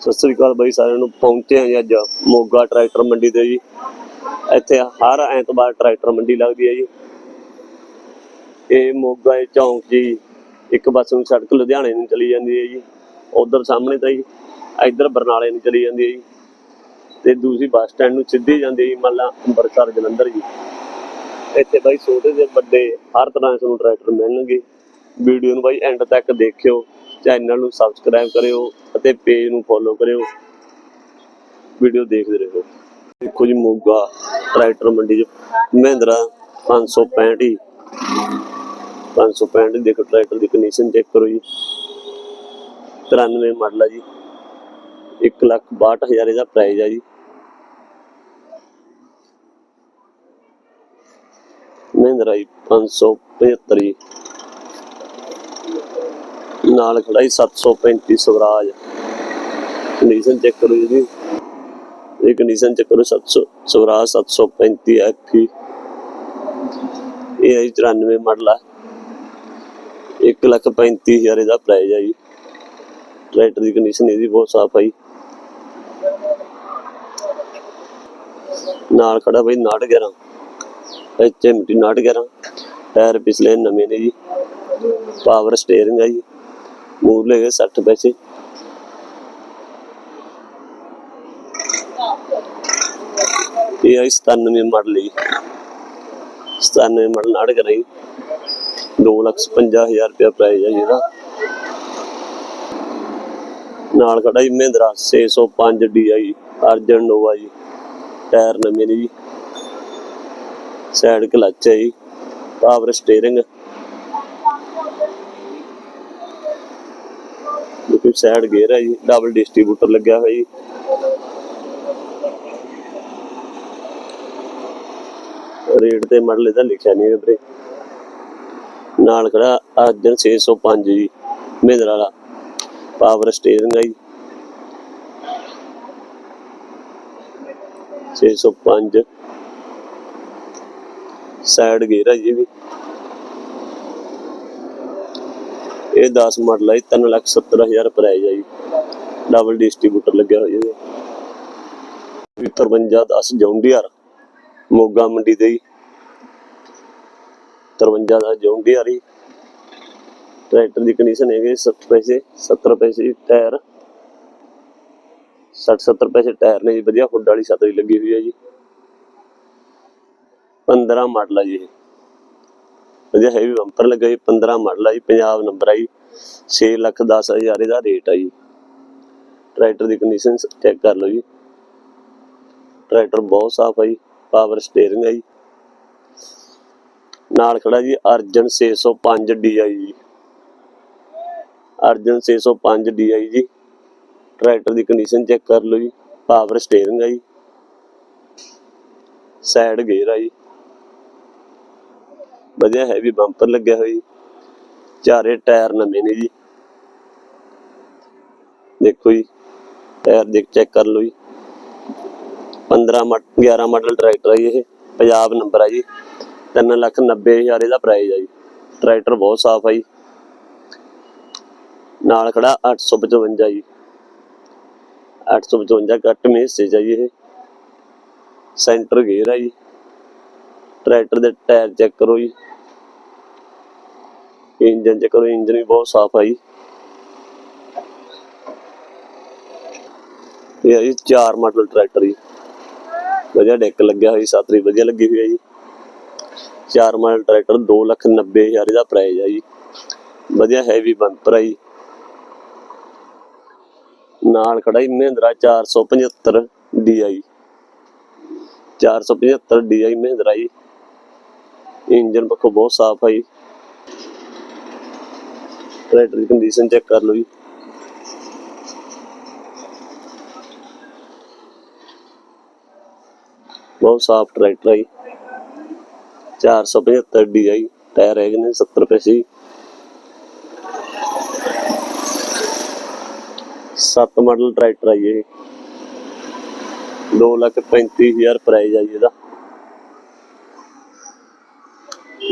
ਸਤਿ ਸ੍ਰੀ ਅਕਾਲ ਬਾਈ, ਸਾਰਿਆਂ ਨੂੰ ਪਹੁੰਚੇ ਹਾਂ ਜੀ ਅੱਜ ਮੋਗਾ ਟਰੈਕਟਰ ਮੰਡੀ ਤੇ ਜੀ। ਇੱਥੇ ਹਰ ਐਤਵਾਰ ਟਰੈਕਟਰ ਮੰਡੀ ਲੱਗਦੀ ਹੈ ਜੀ। ਇਹ ਮੋਗਾ ਇਹ ਚੌਂਕ ਜੀ, ਇੱਕ ਬੱਸ ਨੂੰ ਸੜਕ ਲੁਧਿਆਣੇ ਨੂੰ ਚਲੀ ਜਾਂਦੀ ਹੈ ਜੀ, ਉਧਰ ਸਾਹਮਣੇ ਤਾਂ ਜੀ, ਇੱਧਰ ਬਰਨਾਲੇ ਨੂੰ ਚਲੀ ਜਾਂਦੀ ਹੈ ਜੀ। ਤੇ ਦੂਸਰੀ ਬੱਸ ਸਟੈਂਡ ਨੂੰ ਸਿੱਧੀ ਜਾਂਦੀ ਹੈ ਜੀ, ਮੰਨ ਲਾ ਅੰਮ੍ਰਿਤਸਰ, ਜਲੰਧਰ ਜੀ। ਇੱਥੇ ਬਾਈ ਛੋਟੇ ਦੇ ਵੱਡੇ ਹਰ ਤਰ੍ਹਾਂ ਦੇ ਤੁਹਾਨੂੰ ਟਰੈਕਟਰ ਮਿਲਣਗੇ। ਵੀਡੀਓ ਨੂੰ ਬਾਈ ਐਂਡ ਤੱਕ ਦੇਖਿਓ। ਚੈਨਲ ਨੂੰ ਸਬਸਕ੍ਰਾਈਬ ਕਰਿਓ ਅਤੇ ਪੇਜ ਨੂੰ ਫੋਲੋ ਕਰਿਓ। ਵੀਡੀਓ ਦੇਖਦੇ ਰਹੋ। ਦੇਖੋ ਜੀ ਮੋਗਾ ਟਰੈਕਟਰ ਮੰਡੀ ਚ ਮਹਿੰਦਰਾ 565 ਹੀ। 565 ਦੇਖੋ ਟਰੈਕਟਰ ਦੀ ਕੰਡੀਸ਼ਨ ਚੈੱਕ ਕਰੋ ਜੀ। 93 ਮਾਡਲ ਆ ਜੀ। 1 ਲੱਖ 62000 ਇਹਦਾ ਪ੍ਰਾਈਸ ਆ ਜੀ। ਮਹਿੰਦਰਾ ਜੀ 575 ਨਾਲ ਖੜਾ ਜੀ 735 ਸਵਰਾਜ। ਕੰਡੀਸ਼ਨ ਚੈੱਕ ਕਰੋ ਜੀ। ਇਹ ਕੰਡੀਸ਼ਨ ਚੈੱਕ ਕਰੋ 700 ਸਵਰਾਜ 735 ਐਫੀ ਇਹ ਹੈ 94 ਮਾਡਲ ਆ। 1 ਲੱਖ 35000 ਇਹਦਾ ਪ੍ਰਾਈਸ ਹੈ ਜੀ। ਟਰੈਕਟਰ ਦੀ ਕੰਡੀਸ਼ਨ ਇਹਦੀ ਬਹੁਤ ਸਾਫ਼ ਹੈ ਨਾਲ ਖੜਾ ਬਈ 911 ਐਚਐਮਟੀ 911 ਟਾਇਰ ਪਿਛਲੇ ਨਵੇਂ ਨੇ ਜੀ। ਪਾਵਰ ਸਟੀਅਰਿੰਗ ਆ ਜੀ। ਮੂਰਲੇ ਹੈਗੇ 60 ਪੈਸੇ। ਇਹ ਆਈ 97 ਮਾਡਲ ਜੀ। 97 ਮਾਡਲ ਨਾੜ ਕਰ ਰਹੀ 250000 ਪ੍ਰਾਈਸ ਹੈ ਇਹਦਾ। ਨਾਲ ਖੜਾ ਜੀ ਮਹਿੰਦਰਾ 605 DI ਅਰਜਨ ਨੋਵਾ ਜੀ। ਟਾਇਰ ਨਵੇਂ ਨੇ ਜੀ। ਸਾਈਡ ਕਲੱਚ ਹੈ ਜੀ। ਪਾਵਰ ਸਟੀਅਰਿੰਗ ਦੇਖੋ ਸਾਈਡ ਗੇਅਰ ਹੈ ਜੀ ਡਬਲ ਡਿਸਟ੍ਰੀਬਿਊਟਰ ਲੱਗਿਆ ਹੋਇਆ ਜੀ। ਰੇਟ ਤੇ ਮਾਡਲ ਇਹਦਾ ਲਿਖਿਆ ਨਹੀਂ ਵੀਰੇ। ਨਾਲ ਖੜਾ ਅਰਜਨ 605 ਜੀ ਮਹਿੰਦਰਾ ਵਾਲਾ। ਪਾਵਰ ਸਟੀਅਰਿੰਗ ਹੈ ਜੀ। 605 ਸਾਈਡ ਗੇਅਰ ਹੈ ਜੀ ਵੀ। ਇਹ 10 ਮਾਡਲ ਹੈ 370000 ਪ੍ਰਾਈਸ ਹੈ ਜੀ। ਡਬਲ ਡਿਸਟ੍ਰੀਬਿਊਟਰ ਲੱਗਿਆ ਹੋਇਆ ਜੀ। 53 10 ਜੌਂਡੀਆਰ, ਮੋਗਾ ਮੰਡੀ ਤੇ ਜੀ। 53 ਜੌਂਡੀਆਰ ਹੀ ਟਰੈਕਟਰ ਦੀ ਕੰਡੀਸ਼ਨ ਹੈਗੇ 70 ਪੈਸੇ 70 ਪੈਸੇ ਟਾਇਰ 60 70 ਪੈਸੇ ਟਾਇਰ ਨੇ ਜੀ, ਵਧੀਆ ਹੁੱਡ ਵਾਲੀ ਛਤਰੀ ਲੱਗੀ ਹੋਈ ਹੈ ਜੀ। 15 ਮਾਡਲ ਆ ਜੀ ਵਧੀਆ ਹੈਵੀ ਬੰਪਰ ਲੱਗਾ ਜੀ 15 ਮਾਡਲ ਆ ਜੀ, ਪੰਜਾਬ ਨੰਬਰ ਆ ਜੀ 6 ਲੱਖ 10 ਹਜ਼ਾਰ ਇਹਦਾ ਰੇਟ ਆ ਜੀ। ਟਰੈਕਟਰ ਦੀ ਕੰਡੀਸ਼ਨ ਚੈੱਕ ਕਰ ਲਓ ਜੀ। ਟਰੈਕਟਰ ਬਹੁਤ ਸਾਫ਼ ਆ ਜੀ ਪਾਵਰ ਸਟੀਅਰਿੰਗ ਆ ਜੀ। ਨਾਲ ਖੜਾ ਜੀ ਅਰਜਨ 605 DI ਜੀ ਅਰਜਨ 605 DI ਜੀ ਟਰੈਕਟਰ ਦੀ ਕੰਡੀਸ਼ਨ ਚੈੱਕ ਕਰ ਲਓ ਜੀ ਪਾਵਰ ਸਟੀਅਰਿੰਗ ਆ ਜੀ। ਸਾਈਡ ਗੇਅਰ ਆ ਜੀ। ਵਧੀਆ ਹੈਵੀ ਬੰਪਰ ਲੱਗਿਆ ਹੋਇਆ ਚਾਰੇ ਟਾਇਰ ਨਵੇਂ ਨੇ ਜੀ। ਦੇਖੋ ਜੀ, ਟਾਇਰ ਦੇਖ ਚੈੱਕ ਕਰ ਲਓ ਜੀ। 15 ਮਾ 11 ਮਾਡਲ ਟਰੈਕਟਰ ਹੈ ਇਹ। ਪੰਜਾਬ ਨੰਬਰ ਹੈ ਜੀ। 3 ਲੱਖ 90 ਹਜ਼ਾਰ ਇਹਦਾ ਪ੍ਰਾਈਸ ਹੈ ਜੀ। ਟਰੈਕਟਰ ਬਹੁਤ ਸਾਫ਼ ਹੈ ਜੀ। ਨਾਲ ਖੜਾ 855 ਜੀ। 855 ਕੱਟ ਮੇਸੇਜ ਹੈ ਜੀ ਇਹ। ਸੈਂਟਰ ਗੇਅਰ ਹੈ ਜੀ। ਟਰੈਕਟਰ ਦੇ ਟਾਇਰ ਚੈੱਕ ਕਰੋ ਜੀ। ਇੰਜਨ ਚੈੱਕ ਕਰੋ, ਇੰਜਨ ਵੀ ਬਹੁਤ ਸਾਫ਼ ਹੈ ਜੀ। ਇਹ ਹੈ ਜੀ 4 ਮਾਡਲ ਟਰੈਕਟਰ ਜੀ। ਵਧੀਆ ਡੈਕ ਲੱਗਿਆ ਹੋਇਆ ਸਾਤਰੀ ਵਧੀਆ ਲੱਗੀ ਹੋਈ ਹੈ ਜੀ। 4 ਮਾਡਲ ਟਰੈਕਟਰ 2 ਲੱਖ 90 ਹਜ਼ਾਰ ਪ੍ਰਾਈਸ ਹੈ ਜੀ। ਵਧੀਆ ਹੈਵੀ ਬੰਪਰ ਹੈ ਜੀ। ਨਾਲ ਖੜਾ ਜੀ ਮਹਿੰਦਰਾ 475 DI 475 DI ਮਹਿੰਦਰਾ ਜੀ। ਇੰਜਨ ਪੱਖੋਂ ਬਹੁਤ ਸਾਫ਼ ਹੈ ਜੀ। ਟਰੈਕਟਰ ਦੀ ਕੰਡੀਸ਼ਨ ਚੈੱਕ ਕਰ ਲਓ ਜੀ। ਬਹੁਤ ਸਾਫ਼ ਟਰੈਕਟਰ ਹੈ ਜੀ। 475 DI ਟਾਇਰ ਹੈਗੇ ਨੇ 70 ਪੈਸੇ। ਜੀ ਸੱਤ ਮਾਡਲ ਟਰੈਕਟਰ ਹੈ ਜੀ ਇਹ। 2 ਲੱਖ 35000 ਪ੍ਰਾਈਸ ਹੈ ਜੀ ਇਹਦਾ।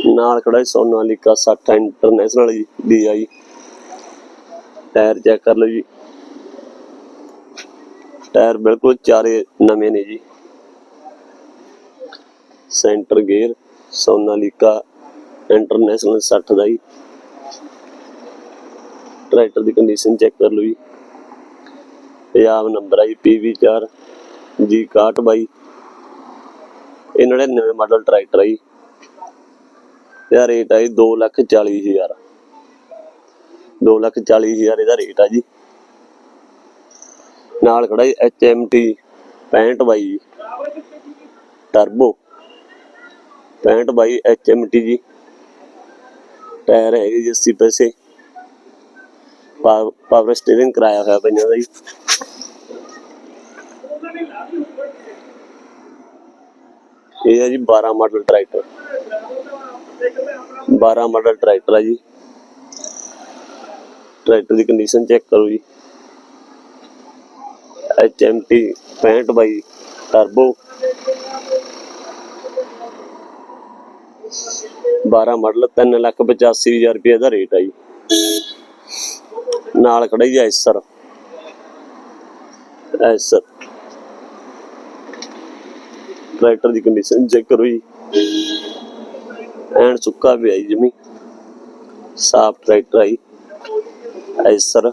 ਨਾਲ ਖੜਾ ਹੈ ਸੋਨਾਲੀਕਾ 60 ਇੰਟਰਨੈਸ਼ਨਲ ਦੀ ਆਈ। ਟਾਇਰ ਚੈੱਕ ਕਰ ਲਓ ਜੀ। ਟਾਇਰ ਬਿਲਕੁਲ ਚਾਰੇ ਨਵੇਂ ਨੇ ਜੀ। ਸੈਂਟਰ ਗੇਅਰ ਸੋਨਾਲੀਕਾ ਇੰਟਰਨੈਸ਼ਨਲ 60 ਦਾ ਜੀ। ਟਰੈਕਟਰ ਦੀ ਕੰਡੀਸ਼ਨ ਚੈੱਕ ਕਰ ਲਓ ਜੀ। ਪੰਜਾਬ ਨੰਬਰ ਆਈ PV4 ਜੀ 61 ਬਾਈ। ਇਹ 99 ਮਾਡਲ ਟਰੈਕਟਰ ਹੈ ਜੀ। ਇਹਦਾ ਰੇਟ ਹੈ 2 ਲੱਖ 40 ਹਜ਼ਾਰ। 2 ਲੱਖ 40 ਹਜ਼ਾਰ ਇਹਦਾ ਰੇਟ ਆ ਜੀ। ਨਾਲ ਖੜਾ ਜੀ HMT 65 ਬਾਈ ਟਰਬੋ 65 ਬਾਈ HMT ਜੀ। ਟਾਇਰ ਹੈਗੇ ਜੀ 80 ਪੈਸੇ। ਪਾਵਰ ਸਟੀਅਰਿੰਗ ਕਰਾਇਆ ਹੋਇਆ ਪੰਜਾਂ ਦਾ ਜੀ। ਇਹ ਹੈ ਜੀ 12 ਮਾਡਲ ਟਰੈਕਟਰ 12 ਮਾਡਲ ਟਰੈਕਟਰ ਹੈ ਜੀ। ਟਰੈਕਟਰ ਦੀ ਕੰਡੀਸ਼ਨ ਚੈੱਕ ਕਰੋ ਜੀ। HMT 65 ਬਾਈ ਟਰਬੋ 12 ਮਾਡਲ 3 ਲੱਖ 85 ਹਜ਼ਾਰ ਰੁਪਏ ਦਾ ਰੇਟ ਆ ਜੀ। ਨਾਲ ਖੜਾ ਜੀ ਐਸਰ। ਐਸਰ। ਟਰੈਕਟਰ ਦੀ ਕੰਡੀਸ਼ਨ ਚੈੱਕ ਕਰੋ ਜੀ। ਐਨ ਸੁੱਕਾ ਪਿਆ ਜੀ ਜਮੀ। ਸਾਫ਼ ਟਰੈਕਟਰ ਆਈ। ਐਸਰ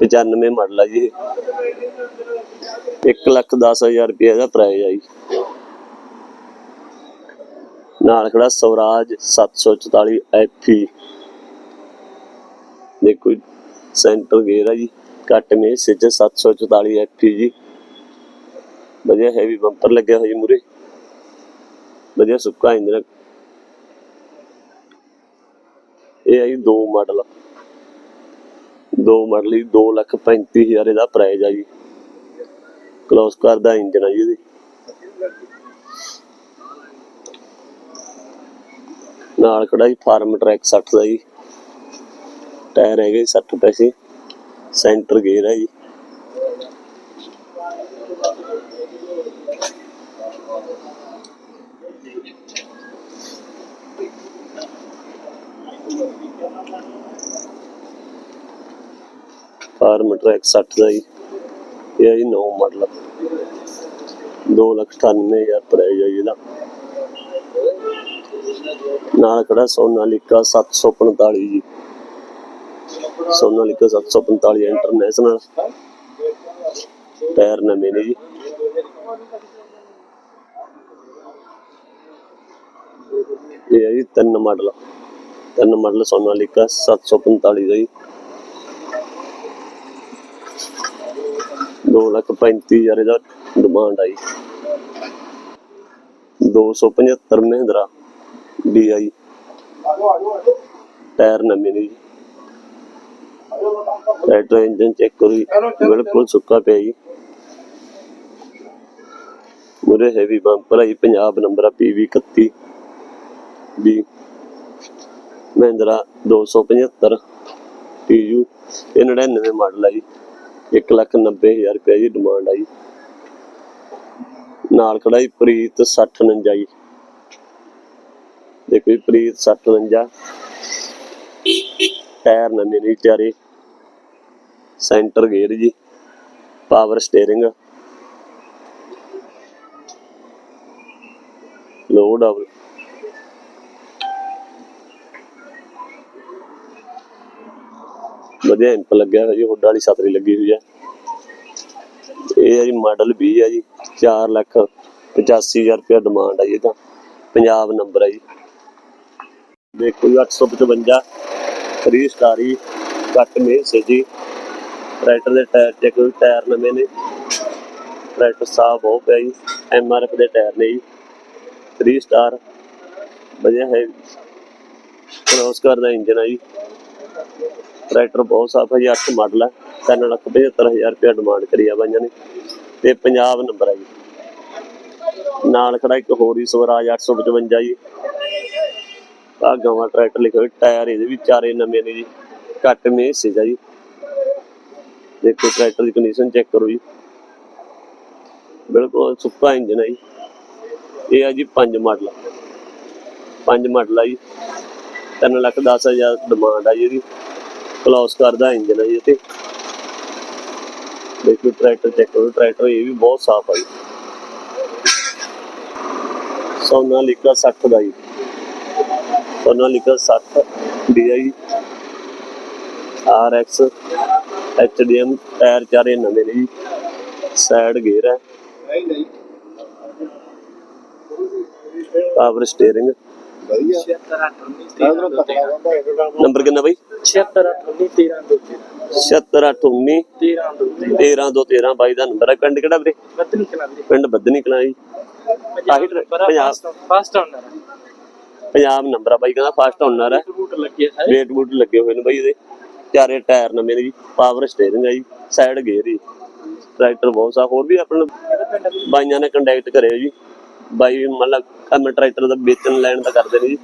ਪਚਾਨਵੇਂ ਮਾਡਲ ਆ ਜੀ 1 ਲੱਖ 10 ਰੁਪਏ ਦਾ ਪ੍ਰਾਈਸ ਆ ਜੀ ਨਾਲ ਖੜਾ ਸਵਰਾਜ 744 ਐਫੀ ਦੇਖੋ ਸੈਂਟਰ ਗੇਅਰ ਆ ਜੀ। ਕੱਟ ਮੇ ਸਿੱਜ 744 ਐਫੀ ਜੀ। ਵਧੀਆ ਹੈਵੀ ਬੰਪਰ ਲੱਗਿਆ ਹੋਇਆ ਜੀ ਮੂਰੇ। ਵਧੀਆ ਸੁੱਕਾ ਇੰਜਨ ਇਹ ਹੈ ਦੋ ਮਾਡਲ। ਦੋ ਮਾਡਲ ਹੀ 2 ਲੱਖ 35 ਇਹਦਾ ਪ੍ਰਾਈਸ ਆ ਜੀ। ਕਲੋਸ ਕਰਦਾ ਇੰਜਨ ਆ ਜੀ ਇਹਦੀ। ਨਾਲ ਖੜਾ ਜੀ ਫਾਰਮ ਟਰੈਕ 60 ਦਾ ਜੀ। ਟਾਇਰ ਹੈਗੇ 60 ਪੈਸੇ। ਸੈਂਟਰ ਗੇਅਰ ਹੈ ਜੀ। ਫਾਰਮ ਟਰੈਕ 60 ਦਾ ਜੀ। ਇਹ ਹੈ ਜੀ 9 ਮਾਡਲ 2 ਲੱਖ 98 ਪ੍ਰਾਈਸ ਹੈ ਇਹਦਾ। ਨਾਲ ਖੜਾ ਸੋਨਾਲੀਕਾ 745 ਜੀ। ਸੋਨਾਲੀਕਾ 745 ਇੰਟਰਨੈਸ਼ਨਲ ਟਾਇਰ ਨਵੇਂ ਨੇ ਜੀ। ਇਹ ਹੈ ਜੀ ਤਿੰਨ ਮਾਡਲ ਤਿੰਨ ਮਾਡਲ ਸੋਨਾਲੀਕਾ 745 ਦਾ ਜੀ। 2 ਲੱਖ 35 ਹਜ਼ਾਰ ਇਹਦਾ ਡਿਮਾਂਡ ਆਈ 275 ਮਹਿੰਦਰਾ DI ਟਾਇਰ ਨਵੇਂ ਨੇ ਜੀ। ਟਰੈਕਟਰ ਇੰਜਨ ਚੈੱਕ ਕਰੋ ਜੀ, ਬਿਲਕੁਲ ਸੁੱਕਾ ਪਿਆ ਜੀ। ਮੁਰੇ ਹੈਵੀ ਬੰਪਰ ਹੈ ਪੰਜਾਬ ਨੰਬਰ ਆ PV 31 ਵੀ ਮਹਿੰਦਰਾ 275 TU ਇਹ 99 ਮਾਡਲ ਹੈ ਜੀ 1 ਲੱਖ 90 ਹਜ਼ਾਰ ਰੁਪਏ ਦੀ ਡਿਮਾਂਡ ਆਈ। ਨਾਲ ਖੜਾ ਜੀ ਪ੍ਰੀਤ 6049 ਜੀ। ਦੇਖੋ ਜੀ ਪ੍ਰੀਤ 6049 ਟਾਇਰ ਨਵੇਂ ਨੇ ਚਾਰੇ। ਸੈਂਟਰ ਗੇਅਰ ਜੀ। Power steering. ਲੋਡ ਡਬਲ ਵਧੀਆ ਇੰਪ ਲੱਗਿਆ ਹੋਇਆ ਜੀ, ਹੁੱਡ ਵਾਲੀ ਛਤਰੀ ਲੱਗੀ ਹੋਈ ਹੈ ਇਹ ਹੈ ਜੀ ਮਾਡਲ 20 ਹੈ ਜੀ 4 ਲੱਖ 85000 ਰੁਪਏ ਡਿਮਾਂਡ ਹੈ ਜੀ ਇਹਦਾ ਪੰਜਾਬ ਨੰਬਰ ਹੈ ਜੀ। ਦੇਖੋ ਜੀ 855 3 ਸਟਾਰੀ ਕੱਟ ਮੇਸ ਹੈ ਜੀ। ਟਰੈਕਟਰ ਦੇ ਟਾਇਰ ਚੈੱਕ ਟਾਇਰ ਨਵੇਂ ਨੇ। ਟਰੈਕਟਰ ਸਾਫ਼ ਹੋ ਪਿਆ ਜੀ ਐਮ ਆਰ ਐਫ ਦੇ ਟਾਇਰ ਨੇ ਜੀ। 3 ਸਟਾਰ ਵਧੀਆ ਹੈ ਕ੍ਰੋਸ ਕਰਦਾ ਇੰਜਨ ਆ ਜੀ। ਟਰੈਕਟਰ ਬਹੁਤ ਸਾਫ਼ ਹੈ ਜੀ 8 ਮਾਡਲ ਹੈ। 3 ਲੱਖ 75000 ਰੁਪਏ ਡਿਮਾਂਡ ਕਰੀ ਆ ਬਾਈਆਂ ਨੇ। ਤੇ ਪੰਜਾਬ ਨੰਬਰ ਹੈ ਜੀ। ਨਾਲ ਖੜਾ ਇੱਕ ਹੋਰ ਹੀ ਸਵਰਾਜ 855 ਜੀ। ਆ ਗਾਵਾਂ ਟਰੈਕਟਰ ਲਿਖਿਆ ਹੋਇਆ ਟਾਇਰ ਇਹਦੇ ਵੀ ਚਾਰੇ ਨਵੇਂ ਨੇ ਜੀ। ਘੱਟ ਮੇ ਸੀਗਾ ਜੀ। ਦੇਖੋ ਟਰੈਕਟਰ ਦੀ ਕੰਡੀਸ਼ਨ ਚੈੱਕ ਕਰੋ ਜੀ। ਬਿਲਕੁਲ ਸੁੱਕਾ ਇੰਜਨ ਹੈ ਜੀ। ਇਹ ਆ ਜੀ ਪੰਜ ਮਾਡਲ ਪੰਜ ਮਾਡਲ ਆ ਜੀ। 3 ਲੱਖ 10 ਹਜ਼ਾਰ ਡਿਮਾਂਡ ਆ ਜੀ ਇਹਦੀ। ਕਲੋਸ ਕਰਦਾ ਇੰਜਨ ਹੈ ਜੀ ਤੇ ਦੇਖੋ ਟਰੈਕਟਰ ਚੈੱਕ ਕਰੋ ਟਰੈਕਟਰ ਇਹ ਵੀ ਬਹੁਤ ਸਾਫ਼ ਹੈ ਜੀ। ਸੋਨਾਲੀਕਾ 60 ਦਾ ਜੀ। Sonalika 60 DI RX HDM tyre ਚਾਰੇ ਨਵੇਂ ਨੇ ਜੀ। ਸਾਈਡ ਗੇਅਰ ਹੈ ਪਾਵਰ ਸਟੀਅਰਿੰਗ ਵਧੀਆ। ਨੰਬਰ ਕਿੰਨਾ ਬਾਈ? 76 76819 13 ਦੋ 13 ਬਾਈ ਦਾ ਨੰਬਰ ਹੈ ਪਿੰਡ ਕਿਹੜਾ ਵੀਰੇ? ਪਿੰਡ ਬੱਦਨੀ ਕਲਾਂ ਜੀ। ਆਹੀ ਟਰੈ- Punjab first owner Punjab number ਆ ਬਾਈ ਕਹਿੰਦਾ ਫਾਸਟ ਓਨਰ ਹੈ ਰੂਟ ਲੱਗੇ ਹੈ ਵੇਟ ਬੂਟ ਲੱਗੇ ਹੋਏ ਨੇ ਬਾਈ ਇਹਦੇ। ਚਾਰੇ ਟਾਇਰ ਨਵੇਂ ਨੇ ਜੀ। ਪਾਵਰ ਸਟੀਅਰਿੰਗ ਹੈ ਜੀ। ਸਾਈਡ ਗੇਅਰ ਜੀ। ਟਰੈਕਟਰ ਬਹੁਤ ਸਾ ਹੋਰ ਵੀ ਆਪਣੇ ਬਾਈਆਂ ਨੇ ਕੰਟੈਕਟ ਕਰਿਓ ਜੀ। ਬਾਈ ਮਤਲਬ ਕੰਮ ਟਰੈਕਟਰ ਦਾ ਵੇਚਣ ਲੈਣ ਦਾ ਕਰਦੇ ਨੇ ਜੀ।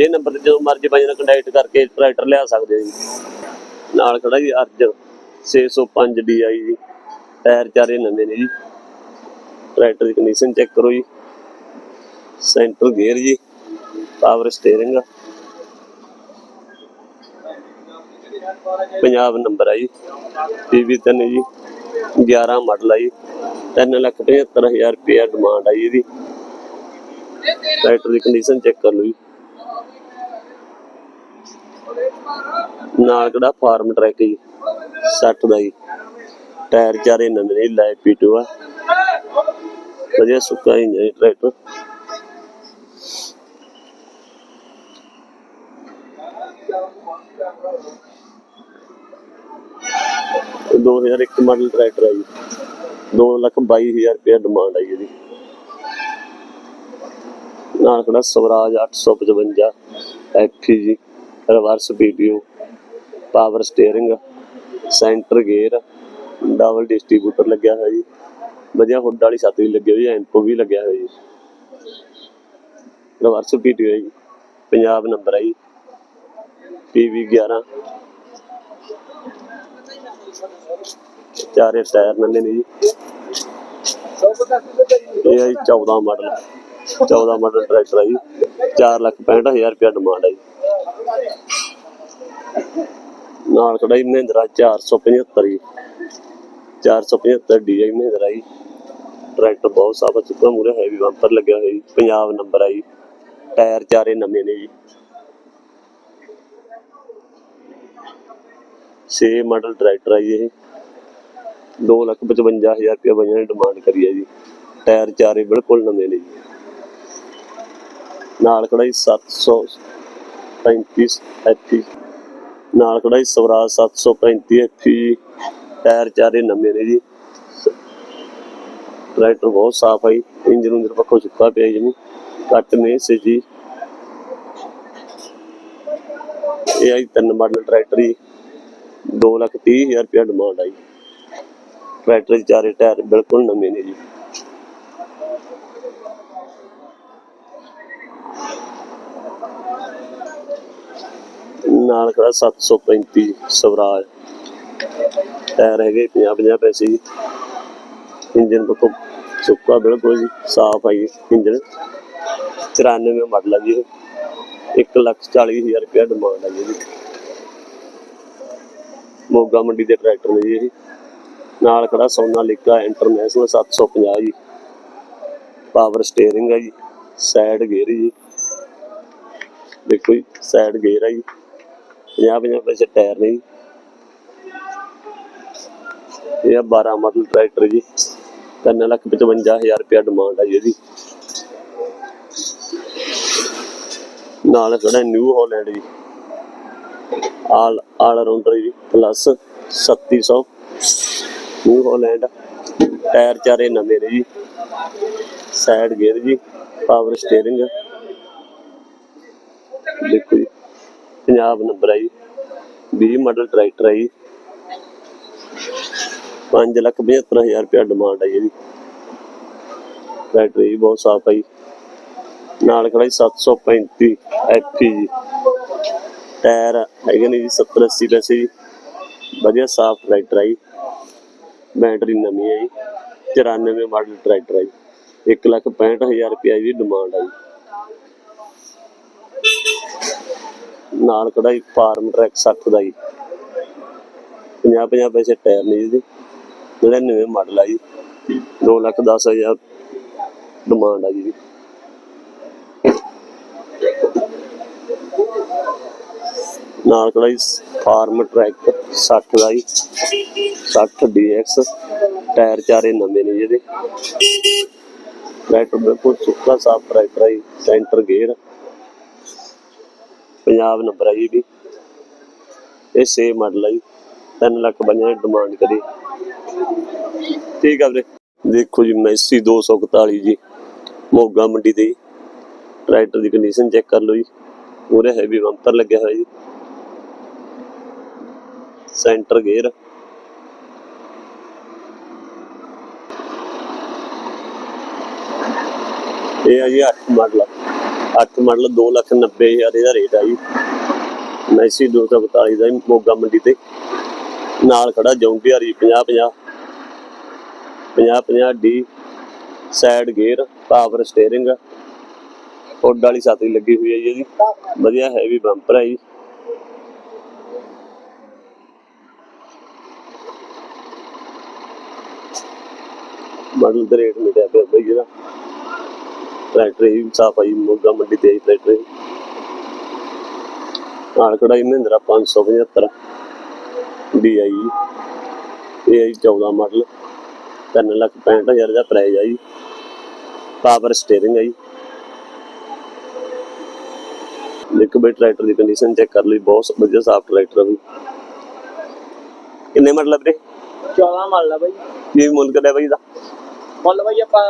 ਇਹ ਨੰਬਰ ਤੇ ਜਦੋਂ ਮਰਜ਼ੀ ਬਾਈ ਨਾਲ ਕੰਟੈਕਟ ਕਰਕੇ ਟਰੈਕਟਰ ਲਿਆ ਸਕਦੇ ਜੀ। ਨਾਲ ਖੜਾ ਜੀ ਅਰਜਨ 605 DI ਜੀ। ਟਾਇਰ ਚਾਰੇ ਨਵੇਂ ਨੇ ਜੀ। ਟਰੈਕਟਰ ਦੀ ਕੰਡੀਸ਼ਨ ਚੈੱਕ ਕਰੋ ਜੀ। ਸੈਂਟਰ ਗੇਅਰ ਜੀ। ਪਾਵਰ ਸਟੀਅਰਿੰਗ ਪੰਜਾਬ ਨੰਬਰ ਆ ਜੀ। ਪੀਵੀ ਤਿੰਨ ਜੀ। 11 ਮਾਡਲ ਆ ਜੀ। 3 ਲੱਖ 75000 ਰੁਪਏ ਡਿਮਾਂਡ ਹੈ ਜੀ ਇਹਦੀ। ਟਰੈਕਟਰ ਦੀ ਕੰਡੀਸ਼ਨ ਚੈੱਕ ਕਰ ਲਓ ਜੀ ਨਾਲ ਕਿਹੜਾ ਫਾਰਮ ਟਰੈਕ ਜੀ? 60 ਦਾ ਜੀ। ਟਾਇਰ ਚਾਰੇ ਨਵੇਂ ਨੇ ਲਾਈਫ ਪੀਟੂ ਆ। ਵਧੀਆ ਸੁੱਕਾ ਇੰਜਨ ਹੈ ਟਰੈਕਟਰ ਇਹ 2001 ਮਾਡਲ ਟਰੈਕਟਰ ਹੈ ਜੀ। 2 ਲੱਖ 22000 ਰੁਪਏ ਡਿਮਾਂਡ ਆਈ ਇਹਦੀ ਨਾਲ ਖੜਾ ਸਵਰਾਜ 855 ਐਫੀ ਜੀ, reverse PPO power steering centre gear double distributor ਲੱਗਿਆ ਹੋਇਆ ਜੀ। ਵਧੀਆ ਹੁੱਡ ਵਾਲੀ ਛੱਤ ਵੀ ਲੱਗੀ ਹੋਈ ਹੈ ਐਂਪੋ ਵੀ ਲੱਗਿਆ ਹੋਇਆ ਜੀ। ਰਿਵਰਸ ਪੀਪੀਓ ਹੈ ਜੀ ਪੰਜਾਬ ਨੰਬਰ ਹੈ ਜੀ। ਪੀਵੀ 11 ਚਾਰੇ ਟਾਇਰ ਨਵੇਂ ਨੇ ਜੀ। ਇਹ ਹੈ 14 ਮਾਡਲ 14 ਮਾਡਲ ਟਰੈਕਟਰ ਹੈ ਜੀ। 4 ਲੱਖ 65000 ਰੁਪਏ ਡਿਮਾਂਡ ਹੈ ਜੀ। ਨਾਲ ਖੜਾ ਮਹਿੰਦਰਾ 475 ਜੀ। 475 DI ਮਹਿੰਦਰਾ ਜੀ। ਟਰੈਕਟਰ ਬਹੁਤ ਸਾਫ਼ ਚੁੱਕਾ ਮੂਰੇ ਹੈਵੀ ਬੰਪਰ ਲੱਗਿਆ ਹੋਇਆ ਜੀ। ਪੰਜਾਬ ਨੰਬਰ ਹੈ ਜੀ। ਟਾਇਰ ਚਾਰੇ ਨਵੇਂ ਨੇ ਜੀ। 6 ਮਾਡਲ ਟਰੈਕਟਰ ਹੈ ਜੀ ਇਹ। 255000 ਰੁਪਏ ਬੰਜਾਂ ਨੇ ਡਿਮਾਂਡ ਕਰੀ ਹੈ ਜੀ। ਟਾਇਰ ਚਾਰੇ ਬਿਲਕੁਲ ਨਵੇਂ ਨੇ ਜੀ। ਨਾਲ ਖੜਾ ਜੀ 735 ਐਫੀ ਨਾਲ ਖੜਾ ਜੀ ਸਵਰਾਜ 735 ਐਫੀ ਟਾਇਰ ਚਾਰੇ ਨਵੇਂ ਨੇ ਜੀ। ਟਰੈਕਟਰ ਬਹੁਤ ਸਾਫ਼ ਹੈ ਇੰਜਨ ਉਂਜਨ ਪੱਖੋਂ ਸੁੱਕਾ ਪਿਆ ਜੀ। ਕੱਟ ਮੇ ਸੇ ਜੀ। ਇਹ ਆਈ ਤਿੰਨ ਮਾਡਲ ਟਰੈਕਟਰ ਜੀ। 2 ਲੱਖ 30 ਹਜ਼ਾਰ ਰੁਪਏ ਡਿਮਾਂਡ ਆਈ ਟਰੈਕਟਰ ਦੇ ਚਾਰੇ ਟਾਇਰ ਬਿਲਕੁਲ ਨਵੇਂ ਨੇ ਜੀ। ਨਾਲ ਖੜਾ 735 ਸਵਰਾਜ। ਟਾਇਰ ਹੈਗੇ 50 50 ਪੈਸੇ ਜੀ। ਇੰਜਨ ਤੋਂ ਸੁੱਕਾ ਬਿਲਕੁਲ ਜੀ, ਸਾਫ਼ ਹੈ ਇੰਜਨ 94 ਮਾਡਲ ਹੈ ਜੀ 1 ਲੱਖ 40 ਹਜ਼ਾਰ ਰੁਪਏ ਡਿਮਾਂਡ ਆ ਜੀ ਮੋਗਾ ਮੰਡੀ ਦੇ ਟਰੈਕਟਰ ਨੇ ਜੀ ਇਹ। ਨਾਲ ਖੜਾ ਸੋਨਾਲੀਕਾ ਇੰਟਰਨੈਸ਼ਨਲ 750 ਜੀ। ਪਾਵਰ ਸਟੀਅਰਿੰਗ ਹੈ ਜੀ, ਸਾਈਡ ਗੇਅਰ ਜੀ। ਦੇਖੋ ਜੀ, ਸਾਈਡ ਗੇਅਰ ਹੈ ਜੀ। 50 50 ਪੈਸੇ ਟਾਇਰ ਨੇ ਜੀ। ਇਹ ਆ 12 ਮਾਡਲ ਟਰੈਕਟਰ ਜੀ। 3 ਲੱਖ 55000 ਰੁਪਏ ਡਿਮਾਂਡ ਹੈ ਜੀ ਇਹਦੀ। ਨਾਲ ਖੜਾ ਨਿਊ ਹਾਲੈਂਡ ਜੀ। ਆਲ ਆਲ ਰਾਉਂਡਰ ਜੀ ਪਲੱਸ 3700 ਨਿਊ ਹਾਲੈਂਡ ਟਾਇਰ ਚਾਰੇ ਨਵੇਂ ਨੇ ਜੀ। ਸਾਈਡ ਗੇਅਰ ਜੀ ਪਾਵਰ ਸਟੀਅਰਿੰਗ ਦੇਖੋ ਜੀ, ਪੰਜਾਬ ਨੰਬਰ ਹੈ ਜੀ 20 ਮਾਡਲ ਟਰੈਕਟਰ ਹੈ ਜੀ 5 ਲੱਖ 75000 ਰੁਪਏ ਡਿਮਾਂਡ ਹੈ ਜੀ। ਟਰੈਕਟਰ ਜੀ ਬਹੁਤ ਸਾਫ਼ ਹੈ ਜੀ ਨਾਲ ਖੜਾ ਜੀ 735 ਐਫੀ ਜੀ। ਟਾਇਰ ਹੈਗੇ ਨੇ ਜੀ 70 80 ਪੈਸੇ ਜੀ। ਵਧੀਆ ਸਾਫ਼ ਟਰੈਕਟਰ ਹੈ ਜੀ ਬੈਟਰੀ ਨਵੀਂ ਹੈ ਜੀ 94 ਮਾਡਲ ਟਰੈਕਟਰ ਹੈ ਜੀ 1 ਲੱਖ 65000 ਰੁਪਏ ਦੀ ਡਿਮਾਂਡ ਹੈ ਜੀ ਨਾਲ ਕਢਾਈ ਫਾਰਮ ਟਰੈਕ 60 ਦਾ ਜੀ 50 50 ਪੈਸੇ ਟਾਇਰ ਨੇ ਜੀ ਇਹਦੇ। 99 ਮਾਡਲ ਆ ਜੀ 2 ਲੱਖ 10 ਹਜ਼ਾਰ ਡਿਮਾਂਡ ਆ ਜੀ ਨਾਲ ਕਢਾਈ ਫਾਰਮ ਟਰੈਕ 60 ਦਾ ਜੀ 60 DX ਟਾਇਰ ਚਾਰੇ ਨਵੇਂ ਨੇ ਜਿਹਦੇ ਟਰੈਕਟਰ ਬਿਲਕੁਲ ਸੁੱਕਾ, ਸਾਫ਼ ਟਰੈਕਟਰ ਹੈ ਸੈਂਟਰ ਗੇਅਰ। ਪੰਜਾਬ ਨੰਬਰ ਹੈ ਜੀ ਵੀ। ਇਹ ਸੇ ਮਾਡਲ ਹੈ ਜੀ 3 ਲੱਖ ਬੰਜਾਂ ਡਿਮਾਂਡ ਕਰੀ। ਠੀਕ ਆ ਵੀਰੇ ਦੇਖੋ ਜੀ ਮੈਸੀ 241 ਜੀ, ਮੋਗਾ ਮੰਡੀ ਤੇ ਟਰੈਕਟਰ ਦੀ ਕੰਡੀਸ਼ਨ ਚੈੱਕ ਕਰ ਲਓ ਜੀ। ਪੂਰੇ ਹੈਵੀ ਬੰਪਰ ਲੱਗਿਆ ਹੋਇਆ ਜੀ। ਸੈਂਟਰ ਗੇਅਰ ਇਹ ਆ ਜੀ 8 ਮਾਡਲ 8 ਮਾਡਲ 2 ਲੱਖ 90 ਹਜ਼ਾਰ ਇਹਦਾ ਰੇਟ ਆ ਜੀ। ਮੈਸੀ 242 ਦਾ ਮੋਗਾ ਮੰਡੀ ਤੇ। ਨਾਲ ਖੜਾ ਜੌਂਡੀਆਰ ਜੀ 50 50 50 50 D side gear power steering hood ਵਾਲੀ ਸਾਥੀ ਲੱਗੀ ਹੋਈ ਹੈ ਜੀ ਇਹਦੀ। ਵਧੀਆ ਹੈਵੀ ਬੰਪਰ ਹੈ ਜੀ। ਮਾਡਲ ਦਾ ਰੇਟ ਮਿਲਿਆ ਪਿਆ ਬਈ ਇਹਦਾ। ਟਰੈਕਟਰ ਹੀ ਸਾਫ਼ ਆਈ ਮੋਗਾ ਮੰਡੀ ਤੇ ਟਰੈਕਟਰ ਇਹ। ਨਾਲ ਖੜਾ ਮਹਿੰਦਰਾ 575 ਡੀ ਇਹ ਆਈ 14 ਮਾਡਲ। 3 ਲੱਖ 65 ਹਜ਼ਾਰ ਦਾ ਪ੍ਰਾਈਸ ਆ ਜੀ। ਪਾਵਰ ਸਟੀਅਰਿੰਗ ਆ ਜੀ। ਦੇਖੋ ਬਈ ਟਰੈਕਟਰ ਦੀ ਕੰਡੀਸ਼ਨ ਚੈੱਕ ਕਰ ਲਈ ਬਹੁਤ ਵਧੀਆ ਸਾਫ਼ ਟਰੈਕਟਰ ਵੀ। ਕਿੰਨੇ ਆ ਵੀਰੇ? 14 ਮੰਨ ਲਾ ਬਾਈ। ਕੀ ਮੁੱਲ ਕਰਿਆ ਬਈ ਦਾ ਮੁੱਲ ਬਾਈ ਆਪਾਂ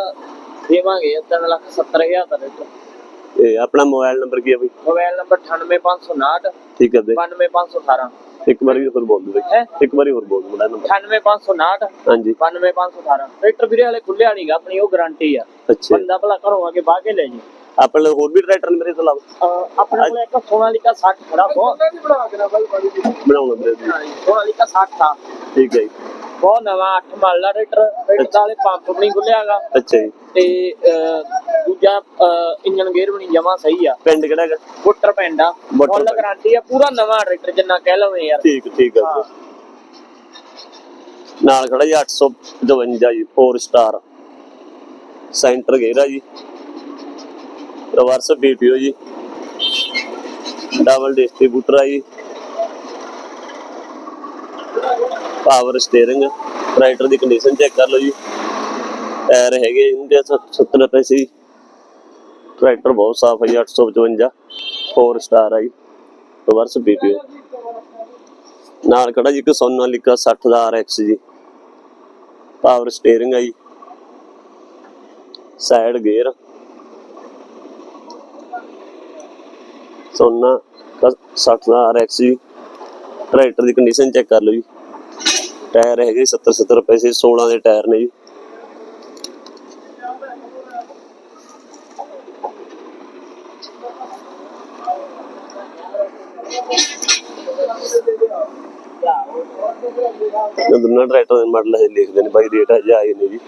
ਦੇਵਾਂਗੇ 3 ਲੱਖ 70 ਹਜ਼ਾਰ ਦਾ ਰੇਟ ਇਹ ਆਪਣਾ ਮੋਬਾਈਲ ਨੰਬਰ ਕੀ ਹੈ ਬਈ? ਮੋਬਾਈਲ ਨੰਬਰ 98559 ਠੀਕ ਹੈ ਬਈ 92518 ਇੱਕ ਵਾਰੀ ਹੋਰ ਬੋਲ ਹੈ? ਇੱਕ ਵਾਰੀ ਹੋਰ ਬੋਲ ਦਿਓ ਨੰਬਰ 98559 ਹਾਂਜੀ। 92518 ਟਰੈਕਟਰ ਵੀਰੇ ਹਲੇ ਖੁੱਲਿਆ ਨਹੀਂਗਾ ਆਪਣੀ ਉਹ ਗਾਰੰਟੀ ਆ। ਬੰਦਾ ਭਲਾ ਘਰੋਂ ਆ ਕੇ ਬਾਹ ਕੇ ਲੈ ਜੀ। ਆਪਣੇ ਹੋਰ ਵੀ ਟਰੈਕਟਰ ਨੇ ਮੇਰੇ ਤੋਂ ਇਲਾਵਾ ਆਪਣੇ ਕੋਲ ਇੱਕ ਸੋਨਾਲੀਕਾ 60 ਖੜਾ ਬਹੁਤ। ਬਣਾਉਣਾ ਵੀਰੇ ਜੀ। ਸੋਨਾਲੀਕਾ 60 ਆ। ਠੀਕ ਹੈ ਜੀ। ਬਹੁਤ ਨਵਾਂ 8 ਮਾਡਲ ਟਰੈਕਟਰ ਟਰੈਕਟਰ ਦਾ ਹਲੇ ਪੰਪ ਵੀ ਨਹੀਂ ਖੁੱਲਿਆਗਾ ਅੱਛਾ ਜੀ। ਤੇ ਅਹ, ਦੂਜਾ ਇੰਜਨ ਗੇਅਰ ਵੀ ਨਹੀਂ ਜਮਾ ਸਹੀ ਆ। ਪਿੰਡ ਕਿਹੜਾ ਹੈਗਾ? ਬੁੱਟਰ ਪੈਂਡਾ ਬੁੱਟਰ ਫੁੱਲ ਪੈਂਡਾ। ਗਾਰੰਟੀ ਆ ਪੂਰਾ ਨਵਾਂ ਟਰੈਕਟਰ ਜਿੰਨਾ ਕਹਿ ਲਵੇਂ ਯਾਰ। ਠੀਕ ਠੀਕ ਹੈ। ਨਾਲ ਖੜਾ ਜੀ 852 ਜੀ 4 ਸਟਾਰ ਸੈਂਟਰ ਗੇਅਰ ਆ ਜੀ। ਰਿਵਰਸ ਬੀਪੀਓ ਜੀ। ਡਬਲ ਡਿਸਟ੍ਰੀਬਿਊਟਰ ਆ ਜੀ। ਪਾਵਰ ਸਟੀਅਰਿੰਗ ਟਰੈਕਟਰ ਦੀ ਕੰਡੀਸ਼ਨ ਚੈੱਕ ਕਰ ਲਓ ਜੀ। ਟਾਇਰ ਹੈਗੇ ਇਹਦੇ 70 ਪੈਸੇ ਟਰੈਕਟਰ ਬਹੁਤ ਸਾਫ਼ ਹੈ ਜੀ 855 4 ਸਟਾਰ ਆ ਜੀ। ਰਿਵਰਸ ਬੀਪੀਓ ਨਾਲ ਖੜਾ ਜੀ ਇੱਕ ਸੋਨਾਲੀਕਾ 60 ਦਾ RX ਜੀ। ਪਾਵਰ ਸਟੀਅਰਿੰਗ ਆ ਜੀ। ਸਾਈਡ ਗੇਅਰ ਸੋਨਾ 60 ਦਾ RX ਜੀ ਟਰੈਕਟਰ ਦੀ ਕੰਡੀਸ਼ਨ ਚੈੱਕ ਕਰ ਲਓ ਜੀ। ਟਾਇਰ ਹੈਗੇ 70 70 ਪੈਸੇ 16 ਦੇ ਟਾਇਰ ਨੇ ਜੀ। ਦੋਨਾਂ ਟਰੈਕਟਰ ਦੇ ਮਾਡਲ ਹਜੇ ਲਿਖਦੇ ਨੇ ਬਾਈ ਰੇਟ ਹਜੇ ਆਏ ਨੇ ਜੀ।